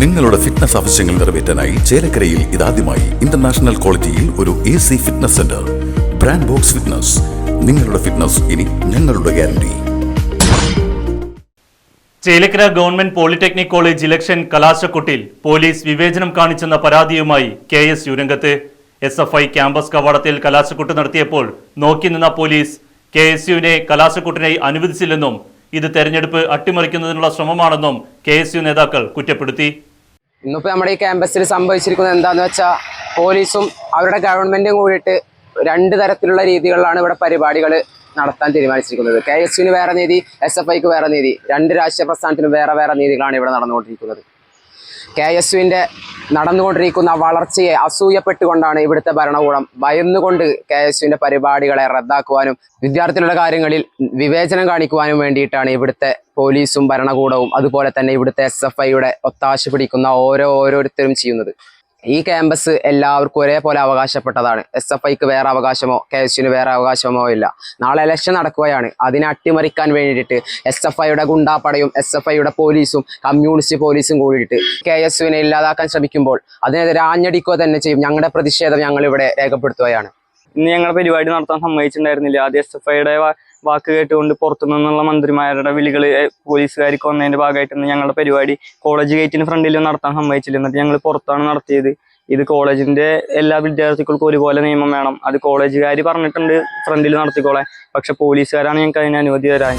നിങ്ങളുടെ ഫിറ്റ്നസ് ആവശ്യങ്ങൾ നിറവേറ്റാനായി ചേലക്കരയിൽ ഇതാദ്യമായി ഇന്റർനാഷണൽ ക്വാളിറ്റിയിൽ ഒരു A C fitness centre brand box fitness നിങ്ങളുടെ ഫിറ്റ്നസ് ഇനി ഞങ്ങളുടെ guarantee Chelakkara government polytechnic college election കലാശക്കൊട്ടിൽ police വിവേചനം കാണിച്ചെന്ന പരാതിയുമായി കെ എസ് യു രംഗത്ത് എസ് എഫ് ഐ ക്യാമ്പസ് കവാടത്തിൽ കലാശക്കൊട്ട് നടത്തിയപ്പോൾ നോക്കി നിന്ന പോലീസ് കെ എസ് യുവിനെ കലാശക്കൊട്ടിനായി അനുവദിച്ചില്ലെന്നും ഇത് തെരഞ്ഞെടുപ്പ് അട്ടിമറിക്കുന്നതിനുള്ള ശ്രമമാണെന്നും കെ നേതാക്കൾ കുറ്റപ്പെടുത്തി. ഇന്നിപ്പോ നമ്മുടെ ഈ ക്യാമ്പസിൽ സംഭവിച്ചിരിക്കുന്നത് എന്താണെന്ന് വെച്ചാൽ പോലീസും അവരുടെ ഗവൺമെന്റും കൂടിയിട്ട് രണ്ട് തരത്തിലുള്ള രീതികളിലാണ് ഇവിടെ പരിപാടികൾ നടത്താൻ തീരുമാനിച്ചിരിക്കുന്നത്. കെ എസ് യുവിന് വേറെ നീതി എസ് എഫ് ഐക്ക് വേറെ നീതി. രണ്ട് രാഷ്ട്രീയ പ്രസ്ഥാനത്തിനും വേറെ വേറെ നീതികളാണ് ഇവിടെ നടന്നുകൊണ്ടിരിക്കുന്നത്. കെ എസ് യുവിന്റെ നടന്നുകൊണ്ടിരിക്കുന്ന വളർച്ചയെ അസൂയപ്പെട്ടുകൊണ്ടാണ് ഇവിടുത്തെ ഭരണകൂടം ഭയന്നുകൊണ്ട് കെ എസ് യുവിന്റെ പരിപാടികളെ റദ്ദാക്കുവാനും വിദ്യാർത്ഥികളുടെ കാര്യങ്ങളിൽ വിവേചനം കാണിക്കുവാനും വേണ്ടിയിട്ടാണ് ഇവിടുത്തെ പോലീസും ഭരണകൂടവും അതുപോലെ തന്നെ ഇവിടുത്തെ എസ് എഫ് ഐയുടെ ഒത്താശ പിടിക്കുന്ന ഓരോ ഓരോരുത്തരും ചെയ്യുന്നത്. ഈ ക്യാമ്പസ് എല്ലാവർക്കും ഒരേപോലെ അവകാശപ്പെട്ടതാണ്. എസ് എഫ് ഐക്ക് വേറെ അവകാശമോ കെ എസ് യുവിന് വേറെ അവകാശമോ ഇല്ല. നാളെ ഇലക്ഷൻ നടക്കുകയാണ്. അതിനെ അട്ടിമറിക്കാൻ വേണ്ടിയിട്ട് എസ് എഫ് ഐയുടെ ഗുണ്ടാപ്പടയും എസ് എഫ് ഐയുടെ പോലീസും കമ്മ്യൂണിസ്റ്റ് പോലീസും കൂടിയിട്ട് കെ എസ് യുവിനെ ഇല്ലാതാക്കാൻ ശ്രമിക്കുമ്പോൾ അതിനെതിരെ ആഞ്ഞടിക്കുക തന്നെ ചെയ്യും. ഞങ്ങളുടെ പ്രതിഷേധം ഞങ്ങളിവിടെ രേഖപ്പെടുത്തുകയാണ്. ഇന്ന് ഞങ്ങൾ പരിപാടി നടത്താൻ സമ്മതിച്ചിട്ടുണ്ടായിരുന്നില്ല. ആദ്യ എസ് എഫ് ഐയുടെ വാക്ക് കേട്ടുകൊണ്ട് പുറത്തുനിന്നുള്ള മന്ത്രിമാരുടെ വിളികൾ പോലീസുകാർക്ക് കൊന്നതിന്റെ ഭാഗമായിട്ട് ഇന്ന് ഞങ്ങളുടെ പരിപാടി കോളേജ് ഗേറ്റിന് ഫ്രണ്ടിൽ നടത്താൻ സമ്മതിച്ചില്ല. എന്നിട്ട് ഞങ്ങൾ പുറത്താണ് നടത്തിയത്. ഇത് കോളേജിന്റെ എല്ലാ വിദ്യാർത്ഥികൾക്കും ഒരുപോലെ നിയമം വേണം. അത് കോളേജുകാർ പറഞ്ഞിട്ടുണ്ട് ഫ്രണ്ടിൽ നടത്തിക്കോളെ. പക്ഷെ പോലീസുകാരാണ് ഞങ്ങൾക്ക് അതിന് അനുമതി തരാൻ